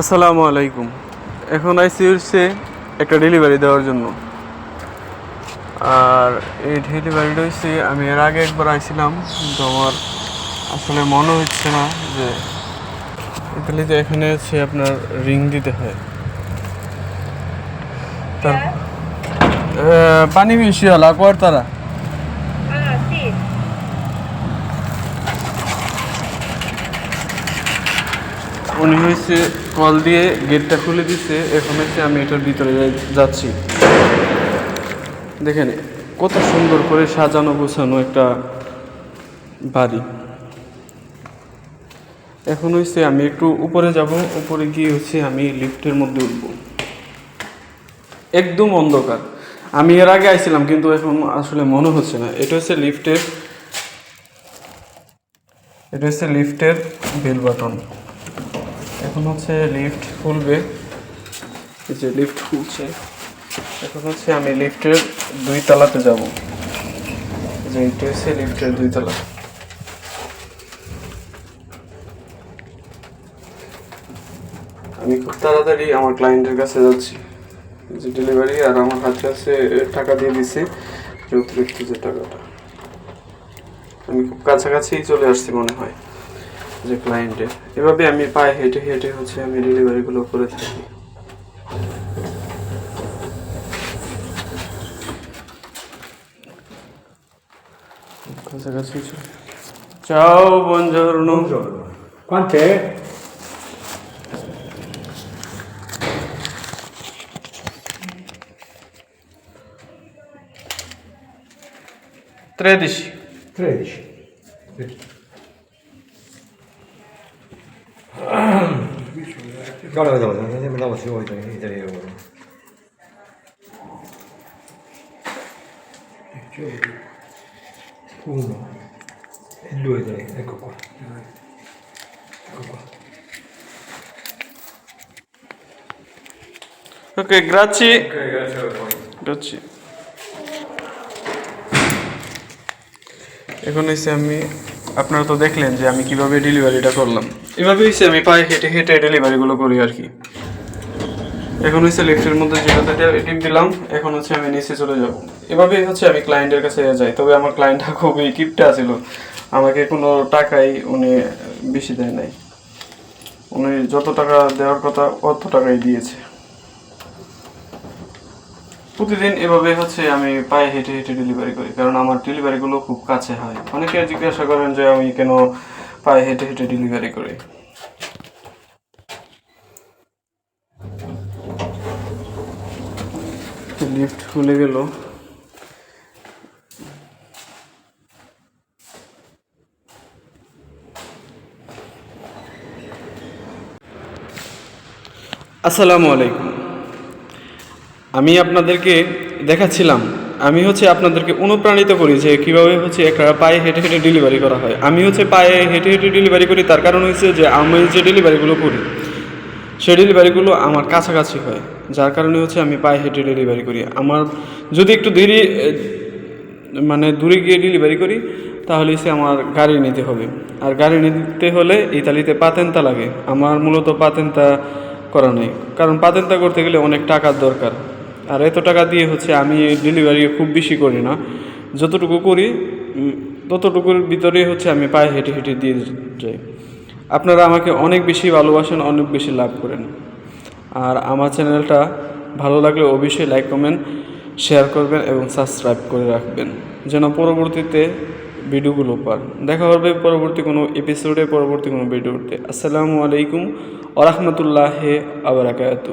আসসালামু আলাইকুম। এখন আইসি হচ্ছে একটা ডেলিভারি দেওয়ার জন্য। আর এই ডেলিভারিটা হচ্ছে আমি এর আগে একবার আইছিলাম কিন্তু আমার আসলে মনে হচ্ছে না যে ইতালিতে এখানে হচ্ছে আপনার রিং দিতে হয়। তার আহ, পানি বেশি হলা তারা। উনি হয়েছে কল দিয়ে গেটটা খুলে দিচ্ছে এখন হচ্ছে আমি এটার ভিতরে যাচ্ছি। দেখেন, কত সুন্দর করে সাজানো গোছানো একটা বাড়ি। এখন হচ্ছে আমি একটু উপরে যাব, উপরে গিয়ে হচ্ছে আমি লিফটের মধ্যে উঠব। একদম অন্ধকার। আমি এর আগে আইছিলাম, কিন্তু এখন আসলে মনে হচ্ছে না। এটা হচ্ছে লিফটের, এটা হচ্ছে লিফটের বেল বাটন। এখন হচ্ছে লিফট খুলবে। এই যে লিফট খুলছে। এখন হচ্ছে আমি লিফটের দুই তলাতে যাব। যে হচ্ছে লিফটের দুই তলা। আমি খুব তাড়াতাড়ি আমার ক্লায়েন্টের কাছে যাচ্ছি। যে ডেলিভারি আর আমার হাতে আছে টাকা দিয়ে দিছে অতিরিক্ত যে টাকাটা। আমি খুব কাছাকাছি চলে আসছি মনে হয়। যে ক্লায়েন্টের এভাবে আমি পায়ে হেঁটে হেঁটে হচ্ছে আমি ডেলিভারিগুলো করে থাকি। কাছাকাছি চাও বঞ্জর্ণ Quant'è? tredici 13. Guarda, vedo, vedo, vedo se vuoi italiano. Uno e due, tre, ecco qua. Ecco qua. ok grazie Ok, grazie a voi. grazie এখন হচ্ছে আমি আপনারা তো দেখলেন যে আমি কীভাবে ডেলিভারিটা করলাম। এভাবে হচ্ছে আমি পায়ে হেঁটে হেঁটে ডেলিভারিগুলো করি আর কি। এখন হচ্ছে লিফটের মধ্যে যেটাতে টিপ দিলাম, এখন হচ্ছে আমি নিচে চলে যাব। এভাবেই হচ্ছে আমি ক্লায়েন্টের কাছে যাই, তবে আমার ক্লায়েন্টটা খুবই কিপটা ছিল আমাকে কোনো টাকাই উনি বেশি দেয় নাই। উনি যত টাকা দেওয়ার কথা অত টাকাই দিয়েছে। প্রতিদিন এভাবে হচ্ছে আমি পায়ে হেঁটে হেঁটে ডেলিভারি করি, কারণ আমার ডেলিভারিগুলো খুব কাছে হয়। অনেকে জিজ্ঞাসা করেন যে আমি কেন পায়ে হেঁটে হেঁটে ডেলিভারি করি? লিফট খুলে গেল। আসসালামু আলাইকুম। আমি আপনাদেরকে দেখাচ্ছিলাম, আমি হচ্ছে আপনাদেরকে অনুপ্রাণিত করি যে কীভাবে হচ্ছে একটা পায়ে হেঁটে হেঁটে ডেলিভারি করা হয়। আমি হচ্ছে পায়ে হেঁটে হেঁটে ডেলিভারি করি, তার কারণ হচ্ছে যে আমি যে ডেলিভারিগুলো করি সেই ডেলিভারিগুলো আমার কাছাকাছি হয়। যার কারণে হচ্ছে আমি পায়ে হেঁটে ডেলিভারি করি। আমার যদি একটু দেরি মানে দূরে গিয়ে ডেলিভারি করি, তাহলে সে আমার গাড়ি নিতে হবে। আর গাড়ি নিতে হলে ইতালিতে পাতেন্তা লাগে। আমার মূলত পাতেন্তা করা নেই। কারণ পাতেন্তা করতে গেলে অনেক টাকার দরকার। আর এত টাকা দিয়ে হচ্ছে আমি ডেলিভারি খুব বেশি করি না। যতটুকু করি ততটুকুর ভিতরে হচ্ছে আমি পায়ে হেঁটে হেঁটে দিয়ে যাই। আপনারা আমাকে অনেক বেশি ভালোবাসেন, অনেক বেশি লাভ করেন। আর আমার চ্যানেলটা ভালো লাগলে অবশ্যই লাইক কমেন্ট শেয়ার করবেন এবং সাবস্ক্রাইব করে রাখবেন। যেন পরবর্তীতে ভিডিওগুলো পান। দেখা হবে পরবর্তী কোনো এপিসোডে পরবর্তী কোনো ভিডিওতে। আসসালামু আলাইকুম ওরহমতুল্লাহ আবরাকাতু